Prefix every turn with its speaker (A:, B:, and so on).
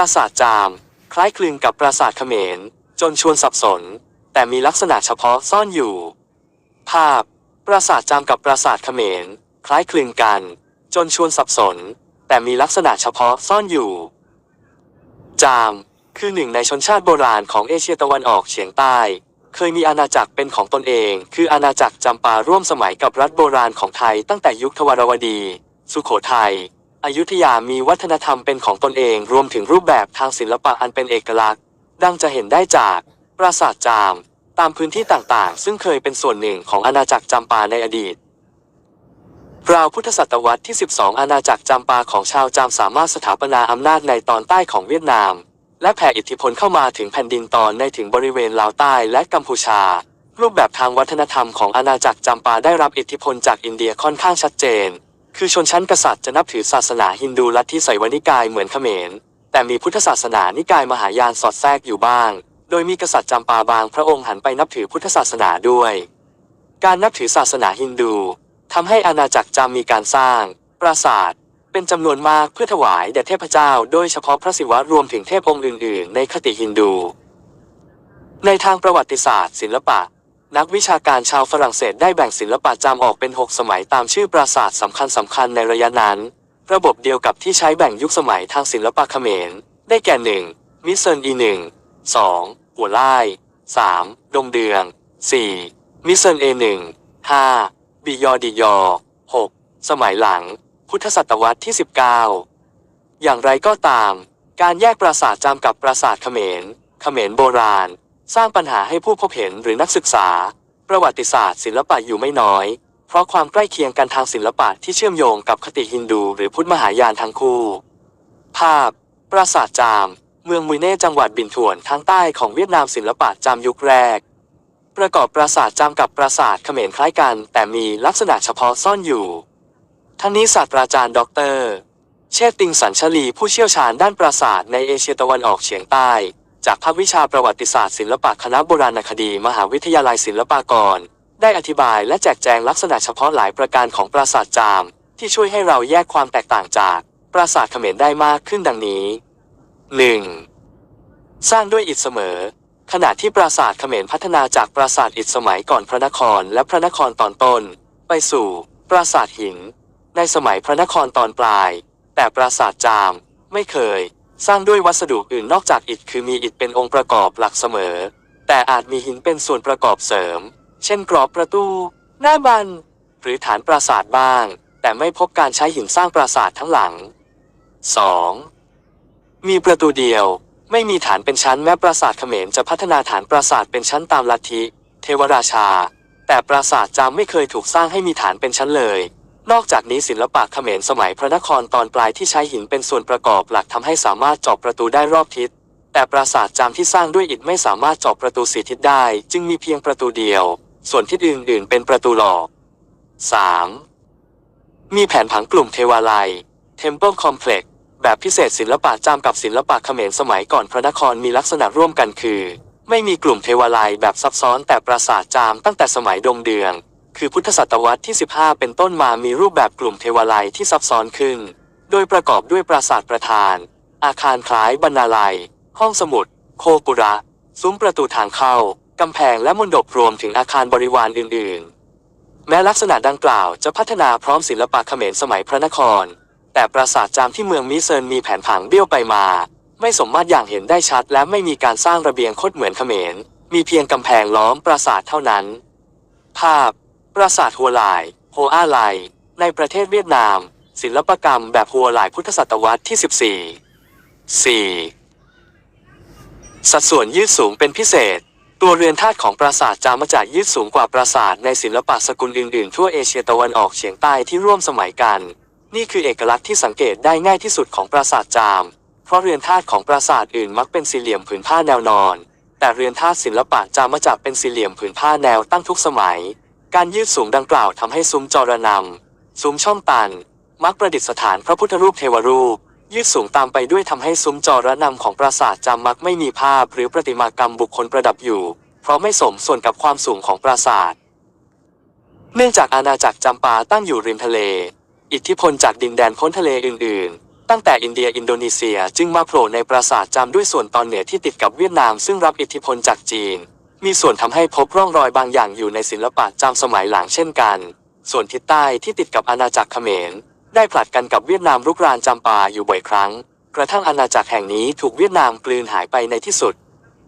A: ราสาทจาม คล้ายคลึงกับปราสาทเขมร จนชวนสับสน แต่มีลักษณะเฉพาะซ่อนอยู่ ภาพ ปราสาทจามกับปราสาทเขมร คล้ายคลึงกัน จนชวนสับสน แต่มีลักษณะเฉพาะซ่อนอยู่ จาม คือหนึ่งในชนชาติโบราณของเอเชียตะวันออกเฉียงใต้ เคยมีอาณาจักรเป็นของตนเอง คืออาณาจักรจำปาร่วมสมัยกับรัฐโบราณของไทยตั้งแต่ยุคทวารวดี สุโขทัย อยุธยามีวัฒนธรรมเป็นของตนเองรวมถึงรูปแบบทางศิลปะอันเป็นเอกลักษณ์ ดังจะเห็นได้จาก ปราสาทจาม ตามพื้นที่ต่างๆ ซึ่งเคยเป็นส่วนหนึ่งของอาณาจักรจำปาในอดีต ราวพุทธศตวรรษที่ 12 อาณาจักรจำปาของชาวจามสามารถสถาปนาอำนาจในตอนใต้ของเวียดนาม และแผ่อิทธิพลเข้ามาถึงแผ่นดินตอนในถึงบริเวณลาวใต้และกัมพูชา รูปแบบทางวัฒนธรรมของอาณาจักรจำปาได้รับอิทธิพลจากอินเดียค่อนข้างชัดเจน คือชนชั้นกษัตริย์จะนับถือศาสนาฮินดูลัทธิไสยวนิกายเหมือนเขมร แต่มีพุทธศาสนานิกายมหายานสอดแทรกอยู่บ้าง โดยมีกษัตริย์จำปาบางพระองค์หันไปนับถือพุทธศาสนาด้วย การนับถือศาสนาฮินดูทำให้อาณาจักรจามมีการสร้าง ปราสาท เป็นจำนวนมากเพื่อถวายแด่เทพเจ้า โดยเฉพาะพระศิวะรวมถึงเทพองค์อื่น ๆ ในคติฮินดู ในทางประวัติศาสตร์ ศิลปะ นักวิชาการชาวฝรั่งเศสได้แบ่งศิลปะจามออกเป็น 6 สมัยตามชื่อปราสาทสำคัญสำคัญในระยะนั้น ระบบเดียวกับที่ใช้แบ่งยุคสมัยทางศิลปะเขมร ได้แก่ 1. มิเซนอีหนึ่ง 2. หัวไล่ 3. ดงเดือง 4. มิเซนเอหนึ่ง 5. บิยอดิยอ 6. สมัยหลัง พุทธศตวรรษที่ 19 อย่างไรก็ตาม การแยกปราสาทจามกับปราสาทเขมร เขมรโบราณ สร้างปัญหาให้ผู้พบเห็นหรือนักศึกษา ประวัติศาสตร์ ศิลปะอยู่ไม่น้อย เพราะความใกล้เคียงกันทางศิลปะที่เชื่อมโยงกับคติฮินดูหรือพุทธมหายานทั้งคู่ ภาพ ปราสาทจาม เมืองมุยเน่จังหวัดบินถวนทางใต้ของเวียดนามศิลปะจามยุคแรก ประกอบปราสาทจามกับปราสาทเขมรคล้ายกัน แต่มีลักษณะเฉพาะซ่อนอยู่ทั้งนี้ศาสตราจารย์ด็อกเตอร์เชษติงสัญชลีผู้เชี่ยวชาญด้านปราสาทในเอเชียตะวันออกเฉียงใต้ จากภาควิชาประวัติศาสตร์ศิลปะคณะโบราณคดี มหาวิทยาลัยศิลปากร ได้อธิบายและแจกแจงลักษณะเฉพาะหลายประการของปราสาทจาม ที่ช่วยให้เราแยกความแตกต่างจากปราสาทเขมรได้มากขึ้นดังนี้ 1. สร้างด้วยอิฐเสมอ ขณะที่ปราสาทเขมรพัฒนาจากปราสาทอิฐสมัยก่อนพระนครและพระนครตอนต้น ไปสู่ ปราสาทหิน ในสมัยพระนครตอนปลาย แต่ปราสาทจามไม่เคย สร้างด้วยวัสดุอื่นนอกจากอิฐคือมีอิฐเป็นองค์ประกอบหลักเสมอ แต่อาจมีหินเป็นส่วนประกอบเสริม เช่นกรอบประตู หน้าบัน หรือฐานปราสาทบ้าง แต่ไม่พบการใช้หินสร้างปราสาททั้งหลัง 2. มีประตูเดียว ไม่มีฐานเป็นชั้นแม้ปราสาทเขมรจะพัฒนาฐานปราสาทเป็นชั้นตามลัทธิ เทวราชา แต่ปราสาทจามไม่เคยถูกสร้างให้มีฐานเป็นชั้นเลย นอกจากนี้ศิลปะเขมรสมัยพระนครตอนปลายที่ใช้หินเป็นส่วนประกอบหลักทำให้สามารถเจาะประตูได้รอบทิศ แต่ปราสาทจามที่สร้างด้วยอิฐไม่สามารถเจาะประตูสีทิศได้ จึงมีเพียงประตูเดียว ส่วนทิศอื่น ๆ เป็นประตูหลอก 3. มีแผนผังกลุ่มเทวาลัย Temple Complex แบบพิเศษศิลปะจามกับศิลปะเขมรสมัยก่อนพระนครมีลักษณะร่วมกันคือ ไม่มีกลุ่มเทวาลัยแบบซับซ้อนแต่ปราสาทจามตั้งแต่สมัยดงเดือง คือพุทธศตวรรษที่ 15 เป็นต้นมามีรูปแบบกลุ่มเทวาลัยที่ซับซ้อนขึ้น โดยประกอบด้วยปราสาทประธาน อาคารคล้ายบรรณาลัย ห้องสมุด โคกุระ ซุ้มประตูทางเข้า กำแพงและมณฑปรวมถึงอาคารบริวารอื่น ๆ แม้ลักษณะดังกล่าวจะพัฒนาพร้อมศิลปะเขมรสมัยพระนคร แต่ปราสาทจามที่เมืองมิเซินมีแผนผังเบี้ยวไปมา ไม่สมมาตรอย่างเห็นได้ชัด และไม่มีการสร้างระเบียงคดเหมือนเขมร มีเพียงกำแพงล้อมปราสาทเท่านั้น ภาพ ราสาทฮัวหลายโฮอาไลในประเทศเวียดนาม ศิลปกรรมแบบฮัวหลายพุทธศตวรรษที่ 14 4. สัดส่วนยืดสูงเป็นพิเศษ ตัวเรือนธาตุของปราสาทจามาจากยืดสูงกว่าปราสาทในศิลปะสกุลอื่นๆทั่วเอเชียตะวันออกเฉียงใต้ที่ร่วมสมัยกัน นี่คือเอกลักษณ์ที่สังเกตได้ง่ายที่สุดของปราสาทจาม เพราะเรือนธาตุของปราสาทอื่นมักเป็นสี่เหลี่ยมผืนผ้าแนวนอน แต่เรือนธาตุศิลปะจามาจากเป็นสี่เหลี่ยมผืนผ้าแนวตั้งทุกสมัย การยืดสูงดังกล่าวทำให้ซุ้มจรนำซุ้มช่องตันมักประดิษฐานพระพุทธรูปเทวรูป ยืดสูงตามไปด้วยทำให้ซุ้มจรนำของปราสาทจามมักไม่มีภาพหรือประติมากรรมบุคคลประดับอยู่ เพราะไม่สมส่วนกับความสูงของปราสาท เนื่องจากอาณาจักรจำปาตั้งอยู่ริมทะเล อิทธิพลจากดินแดนพ้นทะเลอื่น ๆ ตั้งแต่อินเดียอินโดนีเซียจึงมาโผล่ในปราสาทจำด้วยส่วนตอนเหนือที่ติดกับเวียดนามซึ่งรับอิทธิพลจากจีน มีส่วนทำให้พบร่องรอยบางอย่างอยู่ในศิลปะจำสมัยหลังเช่นกัน ส่วนทิศใต้ที่ติดกับอาณาจักรเขมร ได้ผลัดกันกับเวียดนามรุกรานจำปาอยู่บ่อยครั้ง กระทั่งอาณาจักรแห่งนี้ถูกเวียดนามกลืนหายไปในที่สุด